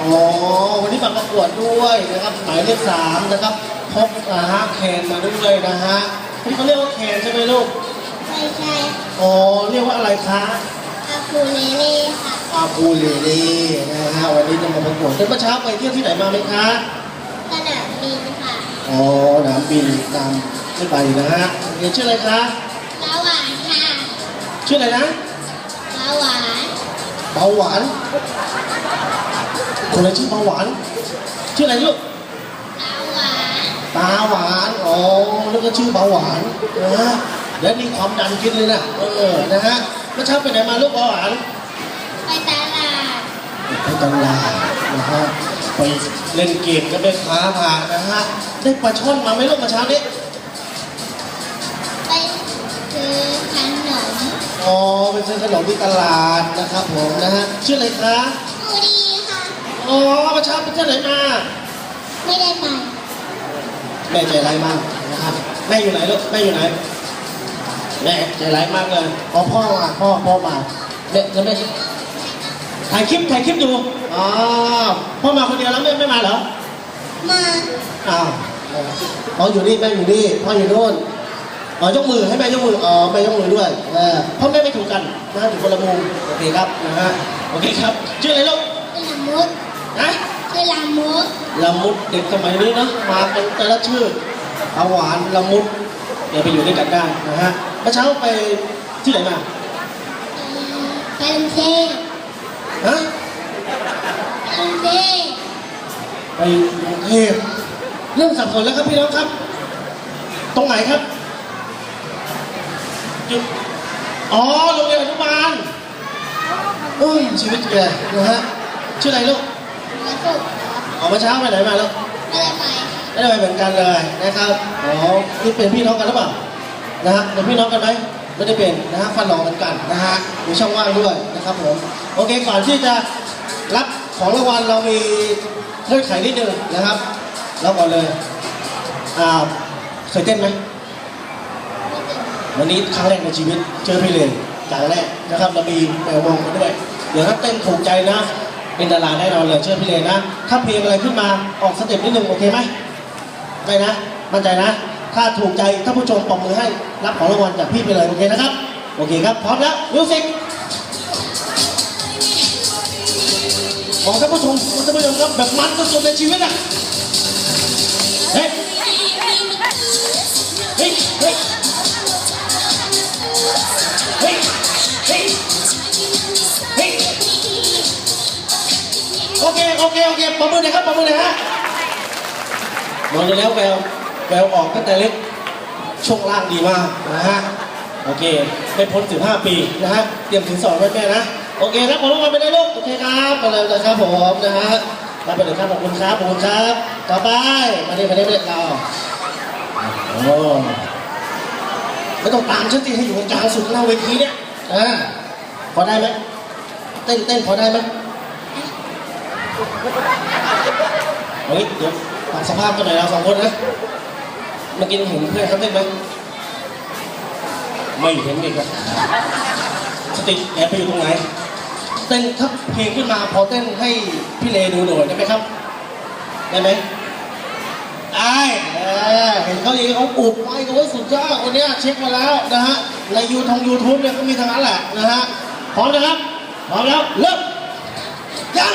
อ๋อวันนี้มาประกวดด้วยนะครับหมายเลขสามนะครับพบนะฮะแคนมาด้วยนะฮะนี่เขาเรียกว่าแคนใช่ไหมลูกไม่ใช่อ๋อเรียกว่าอะไรคะอาคูเลเล่ค่ะอาบูเลเล่นะฮะวันนี้จะมาประกวดเมื่อเช้าไปเที่ยวที่ไหนมาไหมคะสนามบินค่ะอ๋อสนามบินตามขึ้นไปนะฮะเรียนชื่ออะไรคะลาหวานค่ะชื่ออะไรนะลาหวาน เบาหวาน คนละชื่อเบาหวานชื่ออะไรลูกลาหวานตาหวานอ๋อแล้วก็ชื่อเบาหวานนะฮะแล้วนี่ความดันขึ้นเลยนะเออนะฮะเมื่อเช้าไปไหนมาลูกเบาหวานไปตลาดไปตลาดนะฮะไปเล่นเกมกับแม่ค้ามานะฮะได้ปลาช่อนมาไหมลูกเมื่อเช้านี้ อ๋อไปซื้อขนมที่ตลาดนะครับผมนะฮะชื่ออะไรคะผู้ดีค่ะ อ๋อเมื่อเช้าไปเที่ยวไหนมาไม่ได้ไปแม่ใจร้ายมากนะครับแม่อยู่ไหนลูกแม่อยู่ไหนแม่ใจร้ายมากเลยพอพ่อมาพ่อพ่อมาแม่จะแม่ถ่ายคลิปถ่ายคลิปอยู่อ๋อพ่อมาคนเดียวแล้วแม่ไม่มาเหรอมาอ้าวอ๋ออยู่นี่แม่อยู่นี่พ่ออยู่โน่น อ๋อยกมือให้แม่ยกมืออ๋อแม่ยกมือด้วยเออพ่อแม่ไม่ถูกกันนะอยู่คนละมุมโอเคครับนะฮะโอเคครับชื่ออะไรลูกคือลามุดนะคือลามุดละมุดเด็กสมัยนี้นะมาเป็นแต่ละชื่อเอาหวานละมุดเดี๋ยวไปอยู่ด้วยกันได้นะฮะเมื่อเช้าไปที่ไหนมาไปกรุงเทพฮะไปกรุงเทพไปกรุงเทพเริ่มสับสนแล้วครับพี่น้องครับ ตรงไหนครับ จุดอ๋อโรงเรียนอนุบาลเอ้ยชีวิตแกนะฮะชื่ออะไรลูกมาสุกออกมาเช้าไปไหนมาลูกไม่ได้ไปไม่ได้ไปเหมือนกันเลยนะครับอ๋อนี่เป็นพี่น้องกันหรือเปล่านะฮะเป็นพี่น้องกันไหมไม่ได้เป็นนะฮะฟันหลอเหมือนกันนะฮะมีช่องว่างด้วยนะครับผมโอเคก่อนที่จะรับของรางวัลเรามีเงื่อนไขนิดนึงนะครับรับก่อนเลยอ่าเคยเต้นไหม วันนี้ครั้งแรกในชีวิตเจอพี่เลนจากแรกนะครับเรามีแมวมองมาด้วย เดี๋ยวถ้าเต้นถูกใจนะ เป็นดาราแน่นอนเลยเชื่อพี่เลนนะ ถ้าเพลงอะไรขึ้นมาออกสเต็ปนิดนึงโอเคไหมไม่นะ มั่นใจนะ ถ้าถูกใจถ้าผู้ชมปรบมือให้รับของรางวัลจากพี่ไปเลยโอเคนะครับ โอเคครับพร้อมแล้วมิวสิกของท่านผู้ชมท่านผู้ชมครับแบบมันสุดในชีวิตอะเฮ้ยเฮ้ยเฮ้ย โอเคโอเคโอเคปรบมือหน่อยครับปรบมือหน่อยฮะมองดูแล้วแววแววออกตั้งแต่เล็กช่วงล่างดีมากนะฮะโอเคไม่พ้น15ปีนะฮะเตรียมถึงสอนไว้แม่นะโอเครับผมรางวัลไปเลยลูกโอเคครับไปเลยนะครับผมนะฮะรับไปเลยครับขอบคุณครับขอบคุณครับ ต่อไปมาดิมาดิมาดิเราโอ้ไม่ต้องตามฉันสิให้อยู่กลางสุดหน้าเวทีเนี่ยอ่าพอได้ไหมเต้นเต้นพอได้ไหม เฮ้ยเดี๋ยวปรับสภาพกันหน่อยเราสองคนนะเมื่อกี้เห็นเพื่อนเขาเต้นไหมไม่เห็นเลยครับสติแอบไปอยู่ตรงไหนเต้นถ้าเพลงขึ้นมาพอเต้นให้พี่เลดูหน่อยได้ไหมครับได้ไหมได้เห็นเขาเองเขาอุบไว้เขาว่าสุดยอดคนเนี้ยเช็คมาแล้วนะฮะในยูทงยูทูบเนี่ยก็มีทั้งนั้นแหละนะฮะพร้อมนะครับพร้อมแล้วเริ่มยัง